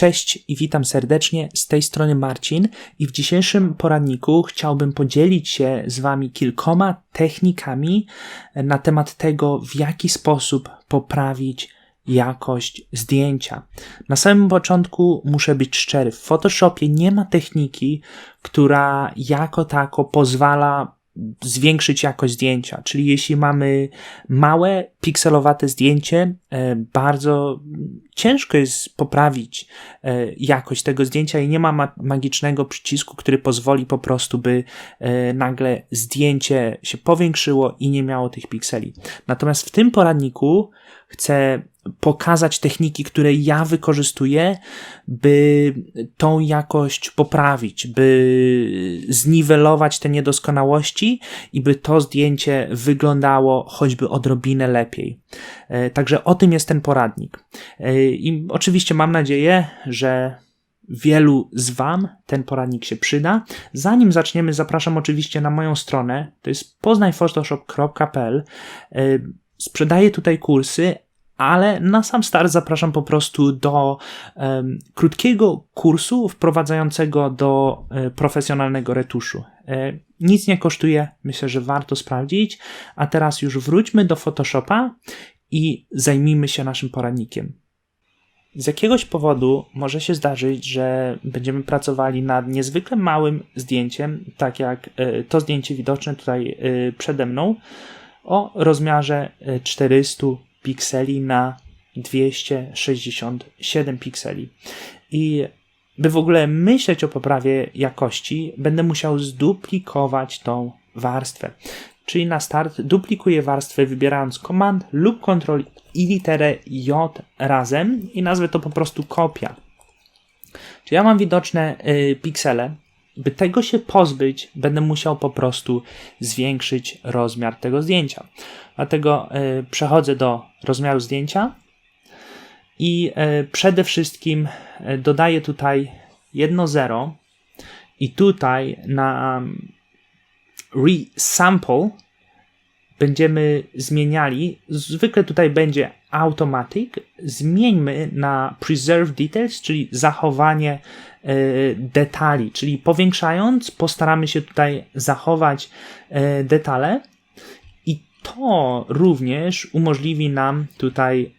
Cześć i witam serdecznie z tej strony Marcin i w dzisiejszym poradniku chciałbym podzielić się z Wami kilkoma technikami na temat tego, w jaki sposób poprawić jakość zdjęcia. Na samym początku muszę być szczery. W Photoshopie nie ma techniki, która jako tako pozwala zwiększyć jakość zdjęcia. Czyli jeśli mamy małe, pikselowate zdjęcie, e, bardzo ciężko jest poprawić e, jakość tego zdjęcia i nie ma magicznego przycisku, który pozwoli po prostu, by e, nagle zdjęcie się powiększyło i nie miało tych pikseli. Natomiast w tym poradniku chcę pokazać techniki, które ja wykorzystuję, by tą jakość poprawić, by zniwelować te niedoskonałości i by to zdjęcie wyglądało choćby odrobinę lepiej. E, także o tym jest ten poradnik. E, I oczywiście mam nadzieję, że wielu z Wam ten poradnik się przyda. Zanim zaczniemy, zapraszam oczywiście na moją stronę, to jest poznajphotoshop.pl. Sprzedaję tutaj kursy, ale na sam start zapraszam po prostu do um, krótkiego kursu wprowadzającego do e, profesjonalnego retuszu. E, nic nie kosztuje, myślę, że warto sprawdzić. A teraz już wróćmy do Photoshopa i zajmijmy się naszym poradnikiem. Z jakiegoś powodu może się zdarzyć, że będziemy pracowali nad niezwykle małym zdjęciem, tak jak e, to zdjęcie widoczne tutaj przede mną, o rozmiarze 400 e, pikseli na 267 pikseli. I by w ogóle myśleć o poprawie jakości, będę musiał zduplikować tą warstwę. Czyli na start duplikuję warstwę wybierając Command lub Ctrl i literę J razem i nazwę to po prostu kopia. Czyli ja mam widoczne y, piksele. By tego się pozbyć, będę musiał po prostu zwiększyć rozmiar tego zdjęcia. Dlatego y, przechodzę do rozmiaru zdjęcia i y, przede wszystkim y, dodaję tutaj jedno zero i tutaj na resample będziemy zmieniali, zwykle tutaj będzie automatic, zmieńmy na preserve details, czyli zachowanie y, detali, czyli powiększając postaramy się tutaj zachować y, detale i to również umożliwi nam tutaj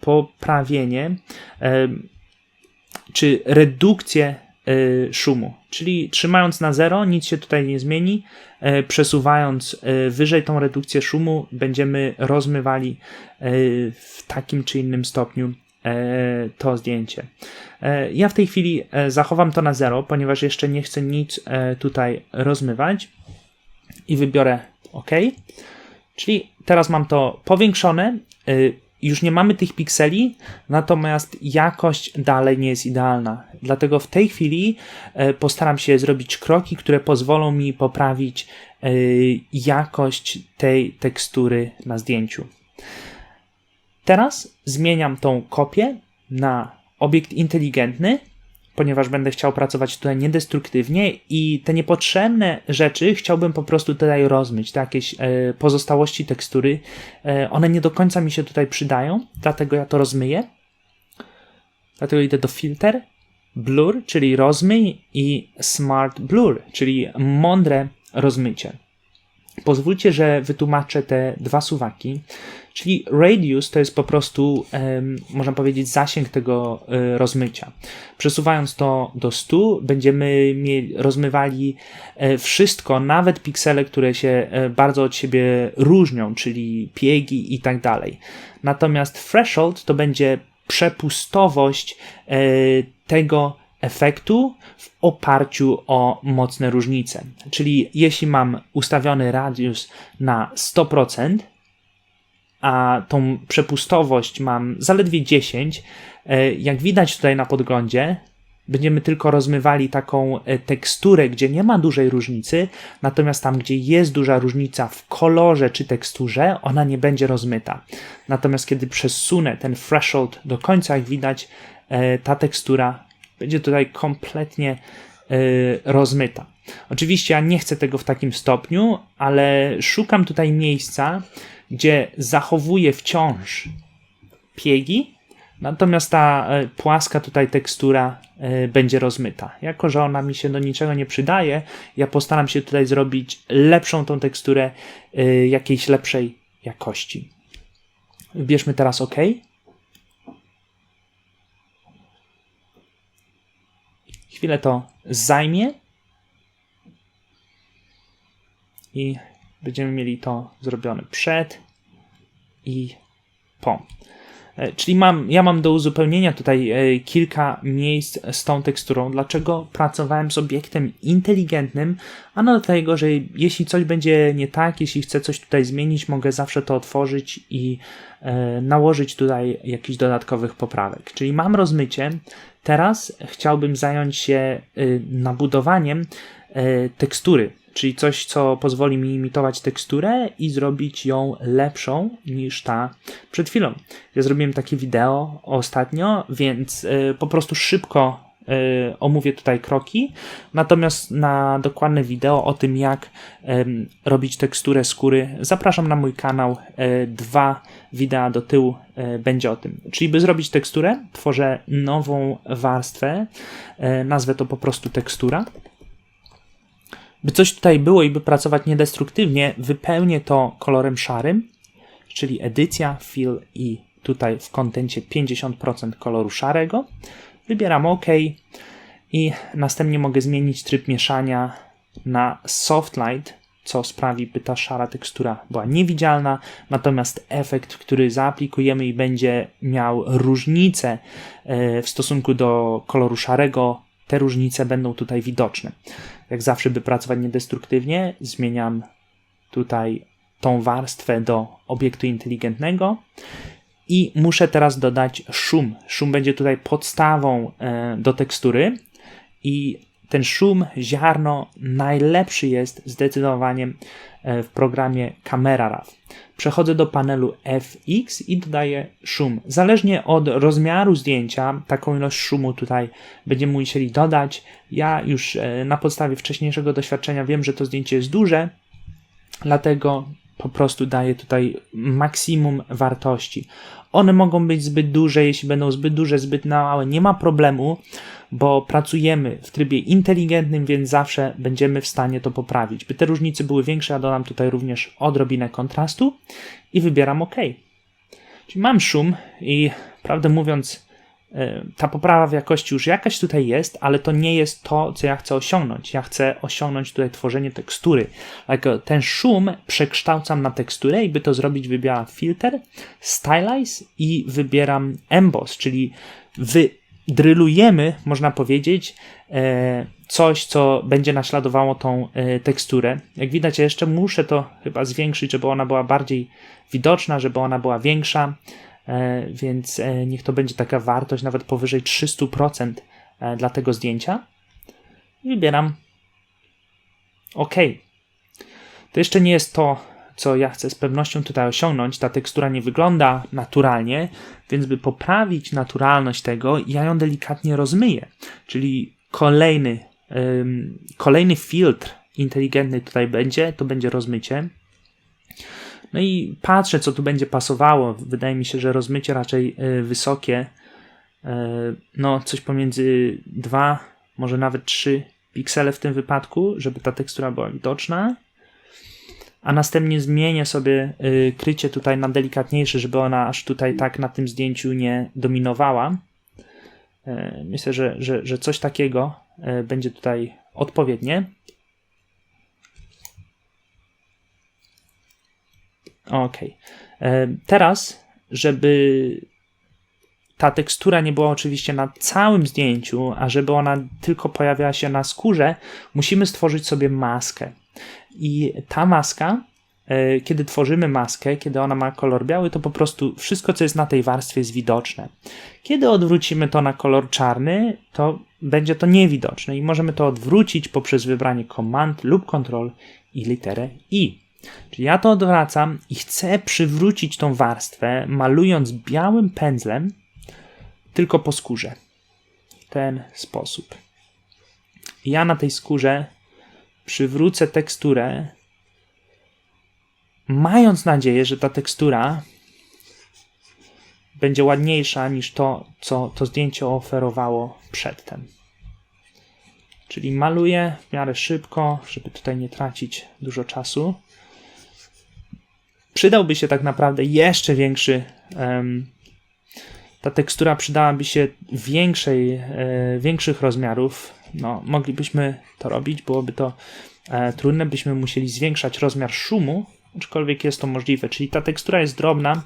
poprawienie y, czy redukcję szumu. Czyli trzymając na zero, nic się tutaj nie zmieni. Y, przesuwając y, wyżej tą redukcję szumu, będziemy rozmywali w takim czy innym stopniu to zdjęcie. Ja w tej chwili zachowam to na zero, ponieważ jeszcze nie chcę nic tutaj rozmywać i wybiorę OK. Czyli teraz mam to powiększone już nie mamy tych pikseli, natomiast jakość dalej nie jest idealna. Dlatego w tej chwili e, postaram się zrobić kroki, które pozwolą mi poprawić e, jakość tej tekstury na zdjęciu. Teraz zmieniam tą kopię na obiekt inteligentny ponieważ będę chciał pracować tutaj niedestruktywnie i te niepotrzebne rzeczy chciałbym po prostu tutaj rozmyć, te jakieś e, pozostałości tekstury, e, one nie do końca mi się tutaj przydają, dlatego ja to rozmyję. Dlatego idę do filter, blur, czyli rozmyj i smart blur, czyli mądre rozmycie. Pozwólcie, że wytłumaczę te dwa suwaki. Czyli radius to jest po prostu, można powiedzieć, zasięg tego e, rozmycia. Przesuwając to do 100, będziemy mieli, rozmywali e, wszystko, nawet piksele, które się e, bardzo od siebie różnią, czyli piegi i tak dalej. Natomiast threshold to będzie przepustowość tego efektu w oparciu o mocne różnice. Czyli jeśli mam ustawiony radius na 100%, a tą przepustowość mam zaledwie 10, e, jak widać tutaj na podglądzie, będziemy tylko rozmywali taką e, teksturę, gdzie nie ma dużej różnicy, natomiast tam, gdzie jest duża różnica w kolorze czy teksturze, ona nie będzie rozmyta. Natomiast kiedy przesunę ten threshold do końca, jak widać, e, ta tekstura będzie tutaj kompletnie rozmyta. Oczywiście ja nie chcę tego w takim stopniu, ale szukam tutaj miejsca, gdzie zachowuje wciąż piegi, Natomiast ta e, płaska tutaj tekstura e, będzie rozmyta. Jako, że ona mi się do niczego nie przydaje, ja postaram się tutaj zrobić lepszą tą teksturę jakiejś lepszej jakości. Wybierzmy teraz OK. Chwilę to zajmie. I będziemy mieli to zrobione przed i po. E, czyli mam, ja mam do uzupełnienia tutaj e, kilka miejsc z tą teksturą. Dlaczego pracowałem z obiektem inteligentnym? Ano dlatego, że jeśli coś będzie nie tak, jeśli chcę coś tutaj zmienić, mogę zawsze to otworzyć i e, nałożyć tutaj jakichś dodatkowych poprawek. Czyli mam rozmycie. Teraz chciałbym zająć się nabudowaniem tekstury czyli coś, co pozwoli mi imitować teksturę i zrobić ją lepszą niż ta przed chwilą. Ja zrobiłem takie wideo ostatnio, więc y, po prostu szybko y, omówię tutaj kroki, natomiast na dokładne wideo o tym, jak y, robić teksturę skóry, zapraszam na mój kanał. Dwa wideo do tyłu będzie o tym. Czyli by zrobić teksturę, tworzę nową warstwę, nazwę to po prostu tekstura by coś tutaj było i by pracować niedestruktywnie, wypełnię to kolorem szarym, czyli edycja, fill i tutaj w kontencie 50% koloru szarego. Wybieram OK i następnie mogę zmienić tryb mieszania na soft light, co sprawi, by ta szara tekstura była niewidzialna, natomiast efekt, który zaaplikujemy i będzie miał różnicę e, w stosunku do koloru szarego, te różnice będą tutaj widoczne. Jak zawsze, by pracować niedestruktywnie, zmieniam tutaj tą warstwę do obiektu inteligentnego i muszę teraz dodać szum. Szum będzie tutaj podstawą e, do tekstury i ten szum, ziarno najlepszy jest zdecydowanie e, w programie Camera Raw. Przechodzę do panelu FX i dodaję szum. Zależnie od rozmiaru zdjęcia, taką ilość szumu tutaj będziemy musieli dodać. Ja już e, na podstawie wcześniejszego doświadczenia wiem, że to zdjęcie jest duże, dlatego po prostu daję tutaj maksimum wartości. One mogą być zbyt duże, jeśli będą zbyt duże, zbyt małe, nie ma problemu bo pracujemy w trybie inteligentnym, więc zawsze będziemy w stanie to poprawić. By te różnice były większe, ja dodam tutaj również odrobinę kontrastu i wybieram OK. Czyli mam szum i prawdę mówiąc, ta poprawa w jakości już jakaś tutaj jest, ale to nie jest to, co ja chcę osiągnąć. Ja chcę osiągnąć tutaj tworzenie tekstury. Dlatego ten szum przekształcam na teksturę i by to zrobić wybieram filter, stylize i wybieram emboss, czyli wy drylujemy, można powiedzieć, e, coś, co będzie naśladowało tą e, teksturę. Jak widać, ja jeszcze muszę to chyba zwiększyć, żeby ona była bardziej widoczna, żeby ona była większa, e, więc niech to będzie taka wartość nawet powyżej 300% dla tego zdjęcia. Wybieram OK. To jeszcze nie jest to, co ja chcę z pewnością tutaj osiągnąć. Ta tekstura nie wygląda naturalnie, więc by poprawić naturalność tego, ja ją delikatnie rozmyję. Czyli kolejny, um, kolejny filtr inteligentny tutaj będzie, to będzie rozmycie. No i patrzę, co tu będzie pasowało. Wydaje mi się, że rozmycie raczej y, wysokie. Y, no, coś pomiędzy 2, może nawet 3 piksele w tym wypadku, żeby ta tekstura była widoczna a następnie zmienię sobie y, krycie tutaj na delikatniejsze, żeby ona aż tutaj tak na tym zdjęciu nie dominowała. Myślę, że, że, że coś takiego będzie tutaj odpowiednie. Ok. Teraz, żeby ta tekstura nie była oczywiście na całym zdjęciu, a żeby ona tylko pojawiała się na skórze, musimy stworzyć sobie maskę. I ta maska, e, kiedy tworzymy maskę, kiedy ona ma kolor biały, to po prostu wszystko, co jest na tej warstwie, jest widoczne. Kiedy odwrócimy to na kolor czarny, to będzie to niewidoczne i możemy to odwrócić poprzez wybranie Command lub Ctrl i literę I. Czyli ja to odwracam i chcę przywrócić tą warstwę, malując białym pędzlem tylko po skórze. W ten sposób. Ja na tej skórze przywrócę teksturę, mając nadzieję, że ta tekstura będzie ładniejsza niż to, co to zdjęcie oferowało przedtem. Czyli maluję w miarę szybko, żeby tutaj nie tracić dużo czasu. Przydałby się tak naprawdę jeszcze większy. Um, ta tekstura przydałaby się większej, e, większych rozmiarów. No, moglibyśmy to robić, byłoby to e, trudne, byśmy musieli zwiększać rozmiar szumu, aczkolwiek jest to możliwe. Czyli ta tekstura jest drobna,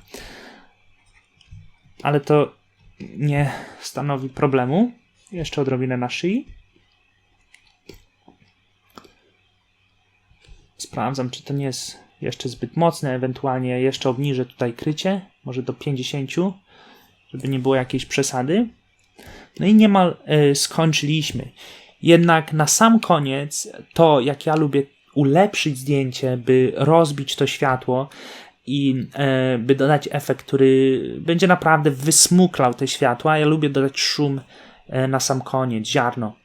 ale to nie stanowi problemu. Jeszcze odrobinę na szyi. Sprawdzam, czy to nie jest jeszcze zbyt mocne, ewentualnie jeszcze obniżę tutaj krycie, może do 50, żeby nie było jakiejś przesady. No i niemal y, skończyliśmy. Jednak na sam koniec, to jak ja lubię ulepszyć zdjęcie, by rozbić to światło i y, by dodać efekt, który będzie naprawdę wysmuklał te światła. Ja lubię dodać szum y, na sam koniec, ziarno.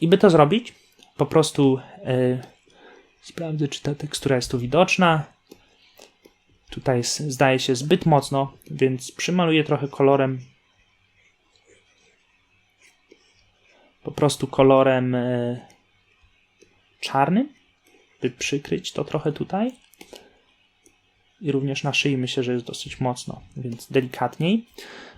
I by to zrobić, po prostu Sprawdzę, czy ta tekstura jest tu widoczna. Tutaj zdaje się zbyt mocno, więc przymaluję trochę kolorem. Po prostu kolorem e, czarnym, by przykryć to trochę tutaj. I również na szyi myślę, że jest dosyć mocno, więc delikatniej.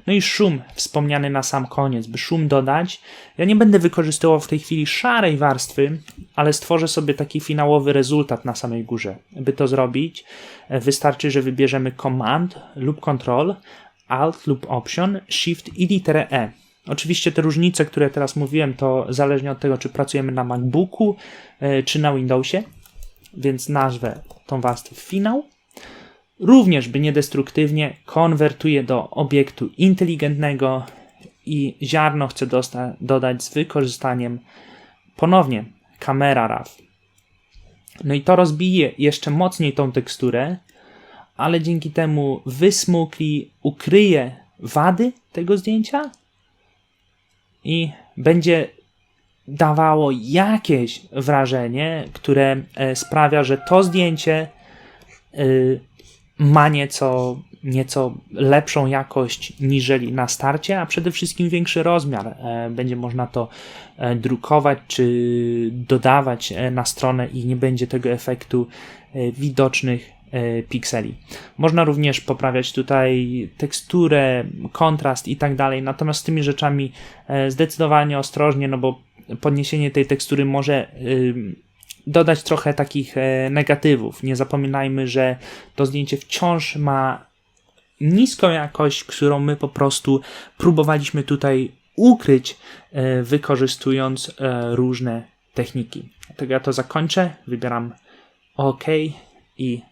No i szum wspomniany na sam koniec, by szum dodać. Ja nie będę wykorzystywał w tej chwili szarej warstwy, ale stworzę sobie taki finałowy rezultat na samej górze. By to zrobić, e, wystarczy, że wybierzemy Command lub Control, Alt lub Option, Shift i literę E. Oczywiście te różnice, które teraz mówiłem, to zależnie od tego, czy pracujemy na MacBooku, e, czy na Windowsie, więc nazwę tą warstwę finał również by niedestruktywnie konwertuje do obiektu inteligentnego i ziarno chcę dodać z wykorzystaniem ponownie kamera RAW. No i to rozbije jeszcze mocniej tą teksturę, ale dzięki temu wysmukli, ukryje wady tego zdjęcia i będzie dawało jakieś wrażenie, które e, sprawia, że to zdjęcie y, ma nieco, nieco lepszą jakość niżeli na starcie, a przede wszystkim większy rozmiar. E, będzie można to e, drukować czy dodawać e, na stronę i nie będzie tego efektu widocznych pikseli. Można również poprawiać tutaj teksturę, kontrast i tak dalej, natomiast z tymi rzeczami zdecydowanie ostrożnie, no bo podniesienie tej tekstury może dodać trochę takich e, negatywów. Nie zapominajmy, że to zdjęcie wciąż ma niską jakość, którą my po prostu próbowaliśmy tutaj ukryć, e, wykorzystując e, różne techniki. Dlatego ja to zakończę, wybieram OK i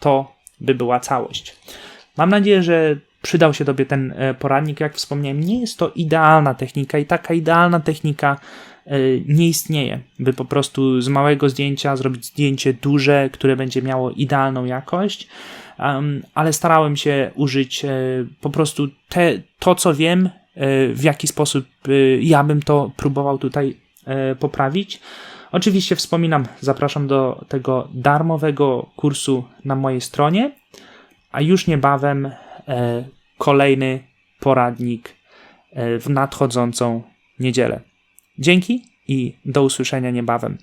to by była całość. Mam nadzieję, że przydał się Tobie ten poradnik. Jak wspomniałem, nie jest to idealna technika i taka idealna technika nie istnieje, by po prostu z małego zdjęcia zrobić zdjęcie duże, które będzie miało idealną jakość, ale starałem się użyć e, po prostu te, to, co wiem, e, w jaki sposób ja bym to próbował tutaj poprawić. Oczywiście wspominam, zapraszam do tego darmowego kursu na mojej stronie, a już niebawem kolejny poradnik w nadchodzącą niedzielę. Dzięki i do usłyszenia niebawem.